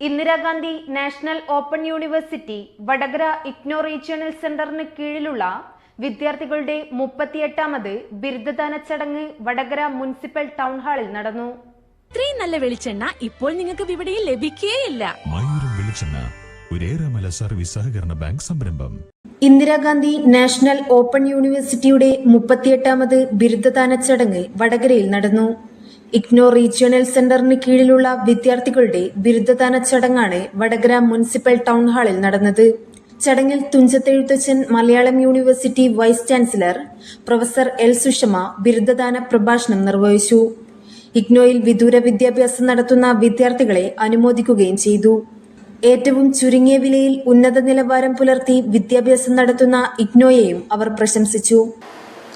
Indira Gandhi national open university Vadakara IGNOU regional സെന്ററിന് കീഴിലുള്ള വിദ്യാർത്ഥികളുടെ മുപ്പത്തിയെട്ടാമത് ബിരുദദാന ചടങ്ങ് വടകര മുനിസിപ്പൽ ടൗൺ ഹാളിൽ നടന്നു. ഇത്രയും നല്ല വെളിച്ചെണ്ണ ഇപ്പോൾ നിങ്ങൾക്ക് വിപണിയിൽ ലഭിക്കുകയില്ല മയൂരം വെളിച്ചെണ്ണ ഒരേറെമല സർവീസ് സഹകരണ ബാങ്ക് സംരംഭം. ഇന്ദിരാഗാന്ധി നാഷണൽ ഓപ്പൺ യൂണിവേഴ്സിറ്റിയുടെ മുപ്പത്തിയെട്ടാമത് ബിരുദദാന ചടങ്ങ് വടകരയിൽ നടന്നു. ഇഗ്നോ റീജിയണൽ സെന്ററിന് കീഴിലുള്ള വിദ്യാർത്ഥികളുടെ ബിരുദദാന ചടങ്ങാണ് വടകര മുനിസിപ്പൽ ടൗൺ ഹാളിൽ നടന്നത്. ചടങ്ങിൽ Thunchath Ezhuthachan Malayalam university vice chancellor professor L Sushama ബിരുദദാന പ്രഭാഷണം നിർവഹിച്ചു. ഇഗ്നോയിൽ വിദൂര വിദ്യാഭ്യാസം നടത്തുന്ന വിദ്യാർത്ഥികളെ അനുമോദിക്കുകയും ചെയ്തു. ഏറ്റവും ചുരുങ്ങിയ വിലയിൽ ഉന്നത നിലവാരം പുലർത്തി വിദ്യാഭ്യാസം നടത്തുന്ന ഇഗ്നോയെയും അവർ പ്രശംസിച്ചു.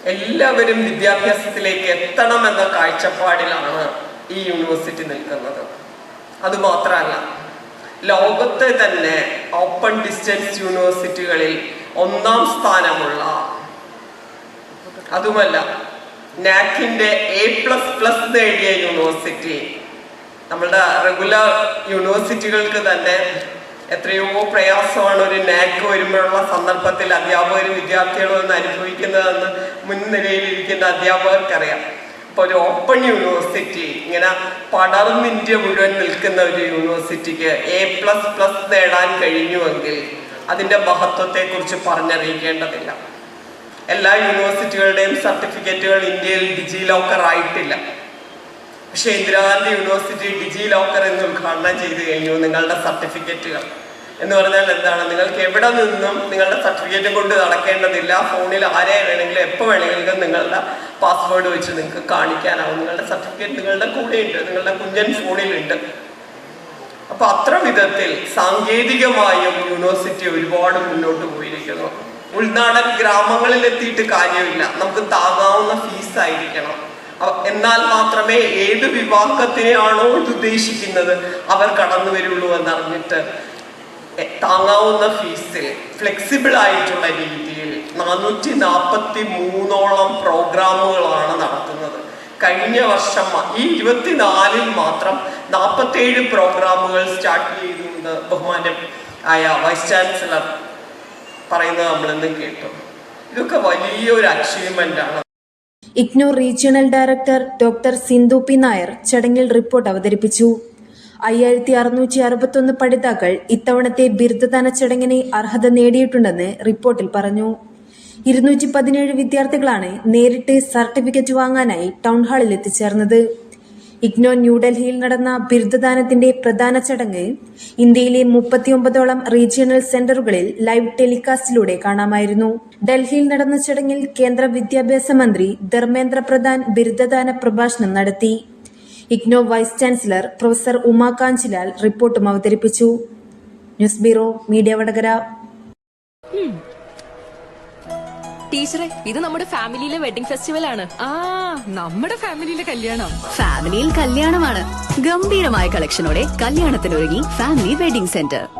എല്ലാവരും വിദ്യാഭ്യാസത്തിലേക്ക് എത്തണമെന്ന കാഴ്ചപ്പാടിലാണ് ഈ യൂണിവേഴ്സിറ്റി നിൽക്കുന്നത്. അതുമാത്രമല്ല ലോകത്തെ തന്നെ ഓപ്പൺ ഡിസ്റ്റൻസ് യൂണിവേഴ്സിറ്റികളിൽ ഒന്നാം സ്ഥാനമുള്ള അതുമല്ല നാക്കിന്റെ എ പ്ലസ് പ്ലസ് നേടിയ യൂണിവേഴ്സിറ്റി നമ്മളുടെ റെഗുലർ യൂണിവേഴ്സിറ്റികൾക്ക് തന്നെ എത്രയോ പ്രയാസമാണ് ഒരു നാക്ക് വരുമ്പോഴുള്ള സന്ദർഭത്തിൽ അധ്യാപകരും വിദ്യാർത്ഥികളും ഒന്ന് അനുഭവിക്കുന്നതെന്ന് മുൻനിരയിലിരിക്കുന്ന അധ്യാപകർക്കറിയാം. അപ്പോൾ ഒരു ഓപ്പൺ യൂണിവേഴ്സിറ്റി ഇങ്ങനെ പടർന്നിന്റെ മുഴുവൻ നിൽക്കുന്ന ഒരു യൂണിവേഴ്സിറ്റിക്ക് എ പ്ലസ് പ്ലസ് നേടാൻ കഴിഞ്ഞുവെങ്കിൽ അതിന്റെ മഹത്വത്തെക്കുറിച്ച് പറഞ്ഞറിയിക്കേണ്ടതില്ല. എല്ലാ യൂണിവേഴ്സിറ്റികളുടെയും സർട്ടിഫിക്കറ്റുകൾ ഇന്ത്യയിൽ ഡിജി ലോക്കർ ആയിട്ടില്ല പക്ഷേ ഇന്ദിരാഗാന്ധി യൂണിവേഴ്സിറ്റി ഡിജി ലോക്കർ എന്ന് ഉദ്ഘാടനം ചെയ്തു കഴിഞ്ഞു നിങ്ങളുടെ സർട്ടിഫിക്കറ്റുകൾ. എന്ന് പറഞ്ഞാൽ എന്താണ്? നിങ്ങൾക്ക് എവിടെ നിന്നും നിങ്ങളുടെ സർട്ടിഫിക്കറ്റ് കൊണ്ട് നടക്കേണ്ടതില്ല. ഫോണിൽ ആരെ വേണമെങ്കിലും എപ്പോൾ വേണമെങ്കിലും നിങ്ങളുടെ പാസ്വേഡ് വെച്ച് നിങ്ങൾക്ക് കാണിക്കാനാവും. നിങ്ങളുടെ സർട്ടിഫിക്കറ്റ് നിങ്ങളുടെ കൂടെയുണ്ട്. നിങ്ങളുടെ കുഞ്ഞൻ ഫോണിലുണ്ട്. അപ്പൊ അത്ര വിധത്തിൽ സാങ്കേതികമായും യൂണിവേഴ്സിറ്റി ഒരുപാട് മുന്നോട്ട് പോയിരിക്കുന്നു. ഉൾനാടൻ ഗ്രാമങ്ങളിൽ എത്തിയിട്ട് കാര്യമില്ല. നമുക്ക് താങ്ങാവുന്ന ഫീസ് ആയിരിക്കണം. എന്നാൽ മാത്രമേ ഏത് വിവാഹത്തിനെയാണോ ഉദ്ദേശിക്കുന്നത് അവർ കടന്നു വരുള്ളൂ എന്നറിഞ്ഞിട്ട് താങ്ങാവുന്ന ഫീസിൽ ഫ്ലെക്സിബിൾ ആയിട്ടുള്ള രീതിയിൽ നാനൂറ്റി നാൽപ്പത്തി മൂന്നോളം പ്രോഗ്രാമുകളാണ് നടത്തുന്നത്. കഴിഞ്ഞ വർഷം ഈ ഇരുപത്തിനാലിൽ മാത്രം നാൽപ്പത്തേഴ് പ്രോഗ്രാമുകൾ സ്റ്റാർട്ട് ചെയ്തു എന്ന് ബഹുമാനം ആയ വൈസ് ചാൻസലർ പറയുന്നത് നമ്മളിന്ന് കേട്ടു. ഇതൊക്കെ വലിയൊരു അച്ചീവ്മെന്റ് ആണ്. IGNOU regional director doctor Sindhu P Nair ചടങ്ങിൽ റിപ്പോർട്ട് അവതരിപ്പിച്ചു. അയ്യായിരത്തി അറുന്നൂറ്റി അറുപത്തൊന്ന് പഠിതാക്കൾ ഇത്തവണത്തെ ബിരുദദാന ചടങ്ങിന് അർഹത നേടിയിട്ടുണ്ടെന്ന് റിപ്പോർട്ടിൽ പറഞ്ഞു. ഇരുന്നൂറ്റി പതിനേഴ് വിദ്യാർത്ഥികളാണ് നേരിട്ട് സർട്ടിഫിക്കറ്റ് വാങ്ങാനായി ടൗൺ ഹാളിൽ എത്തിച്ചേർന്നത്. ഇഗ്നോ ന്യൂഡൽഹിയിൽ നടന്ന ബിരുദദാനത്തിന്റെ പ്രധാന ചടങ്ങ് ഇന്ത്യയിലെ മുപ്പത്തിയൊമ്പതോളം റീജിയണൽ സെന്ററുകളിൽ ലൈവ് ടെലികാസ്റ്റിലൂടെ കാണാമായിരുന്നു. ഡൽഹിയിൽ നടന്ന ചടങ്ങിൽ കേന്ദ്ര വിദ്യാഭ്യാസ മന്ത്രി ധർമ്മേന്ദ്ര പ്രധാൻ ബിരുദദാന പ്രഭാഷണം നടത്തി. IGNOU vice chancellor professor Uma Kanchilal റിപ്പോർട്ടും അവതരിപ്പിച്ചു. News bureau media Vadakara. ടീച്ചറെ ഇത് നമ്മുടെ ഫാമിലിയിലെ വെഡിംഗ് ഫെസ്റ്റിവൽ ആണ്. ആ നമ്മുടെ ഫാമിലിയിലെ കല്യാണം. ഫാമിലിയിൽ കല്യാണമാണ്. ഗംഭീരമായ കളക്ഷനോടെ കല്യാണത്തിനൊരുങ്ങി ഫാമിലി വെഡിംഗ് സെന്റർ.